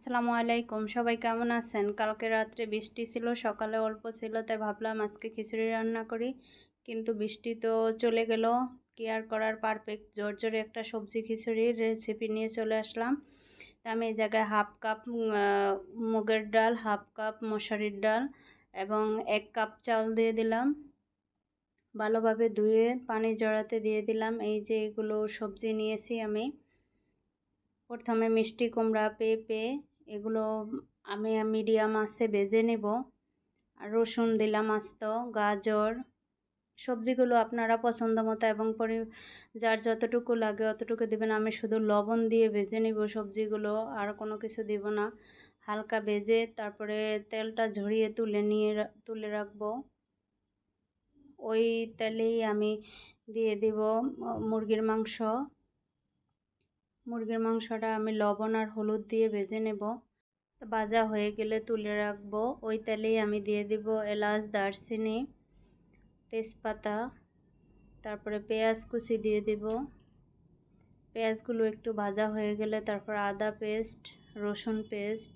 আসসালামু আলাইকুম। সবাই কেমন আছেন? কালকে রাত্রে বৃষ্টি ছিল, সকালে অল্প ছিল, তাই ভাবলাম আজকে খিচুড়ি রান্না করি। কিন্তু বৃষ্টি তো চলে গেল, কি আর করার পারফেক্ট জোর জোরে একটা সবজি খিচুড়ির রেসিপি নিয়ে চলে আসলাম। আমি এই জায়গায় হাফ কাপ মুগের ডাল হাফ কাপ মশারির ডাল এবং এক কাপ চাল দিয়ে দিলাম। ভালোভাবে ধুয়ে পানি জড়াতে দিয়ে দিলাম। এই যে এগুলো সবজি নিয়েছি আমি। প্রথমে মিষ্টি কুমড়া পেঁপে এগুলো আমি মিডিয়াম আছে ভেজে নেব। আর রসুন, দিলাম আস্ত, গাজর, সবজিগুলো আপনারা পছন্দ মতো এবং পরি, যার যতটুকু লাগে অতটুকু দেবেন। আমি শুধু লবণ দিয়ে ভেজে নিব সবজিগুলো, আর কোনো কিছু দিব না। হালকা ভেজে তারপরে তেলটা ঝরিয়ে তুলে নিয়ে তুলে রাখব। ওই তেলেই আমি দিয়ে দিব মুরগির মাংস। মুরগির মাংসটা আমি লবণ আর হলুদ দিয়ে ভেজে নেব। ভাজা হয়ে গেলে তুলে রাখব। ওই তেলেই আমি দিয়ে দিব এলাচ, দারচিনি, তেজপাতা, তারপরে পেঁয়াজ কুচি দিয়ে দিব। পেঁয়াজগুলো একটু ভাজা হয়ে গেলে তারপর আদা পেস্ট, রসুন পেস্ট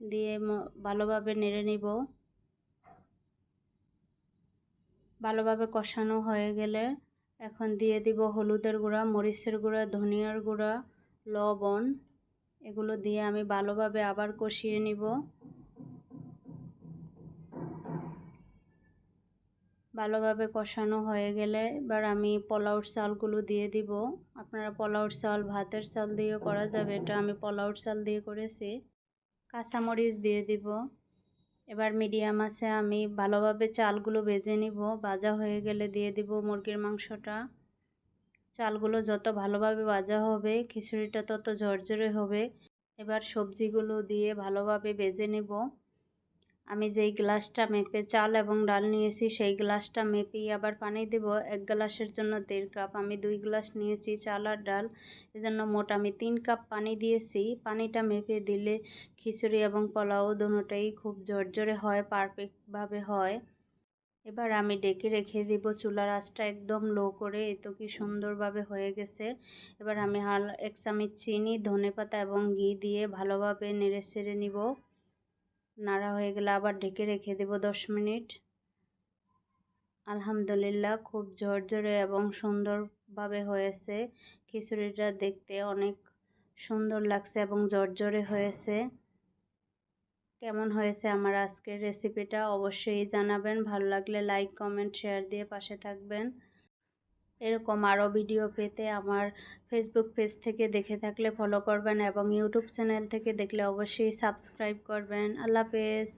দিয়ে ভালোভাবে নেড়ে নিব। ভালোভাবে কষানো হয়ে গেলে এখন দিয়ে দিব হলুদের গুঁড়া, মরিচের গুঁড়া, ধনিয়ার গুঁড়া, লবণ। এগুলো দিয়ে আমি ভালোভাবে আবার কষিয়ে নিব। ভালোভাবে কষানো হয়ে গেলে এবার আমি পোলাওর চালগুলো দিয়ে দিব। আপনারা পোলাওর চাল, ভাতের চাল দিয়েও করা যাবে। এটা আমি পোলাওর চাল দিয়ে করেছি। কাঁচামরিচ দিয়ে দিব। এবার মিডিয়াম আছে, আমি ভালোভাবে চালগুলো ভেজে নিব। ভাজা হয়ে গেলে দিয়ে দিব মুরগির মাংসটা। চালগুলো যত ভালোভাবে ভাজা হবে, খিচুড়িটা তত ঝরঝরে হবে। এবার সবজিগুলো দিয়ে ভালোভাবে ভেজে নেব। আমি যেই গ্লাসটা মেপে চাল এবং ডাল নিয়েছি, সেই গ্লাসটা মেপেই আবার পানি দেব। এক গ্লাসের জন্য দেড় কাপ। আমি দুই গ্লাস নিয়েছি চাল আর ডাল। এজন্য মোট আমি তিন কাপ পানি দিয়েছি। পানিটা মেপে দিলে খিচুড়ি এবং পোলাও দুটোটাই খুব ঝরঝরে হয়, পারফেক্টভাবে হয়। এবার আমি ডেকে রেখে দিব চুলার আঁচটা একদম লো করে। এ তো কি সুন্দরভাবে হয়ে গেছে। এবার আমি হাল এক চামচ চিনি ধনে পাতা এবং ঘি দিয়ে ভালোভাবে নেড়ে ছেড়ে নিব। নাড়া হয়ে গেলে আবার ঢেকে রেখে দেব দশ মিনিট। আলহামদুলিল্লাহ খুব ঝরঝরে এবং সুন্দরভাবে হয়েছে। খিচুড়িটা দেখতে অনেক সুন্দর লাগছে এবং ঝরঝরে হয়েছে। কেমন হয়েছে আমার আজকের রেসিপিটা অবশ্যই জানাবেন। ভালো লাগলে লাইক কমেন্ট শেয়ার দিয়ে পাশে থাকবেন। এরকম আরও ভিডিও পেতে আমার ফেসবুক পেজ থেকে দেখে থাকলে ফলো করবেন এবং ইউটিউব চ্যানেল থেকে দেখলে অবশ্যই সাবস্ক্রাইব করবেন। আল্লাহ হাফেজ।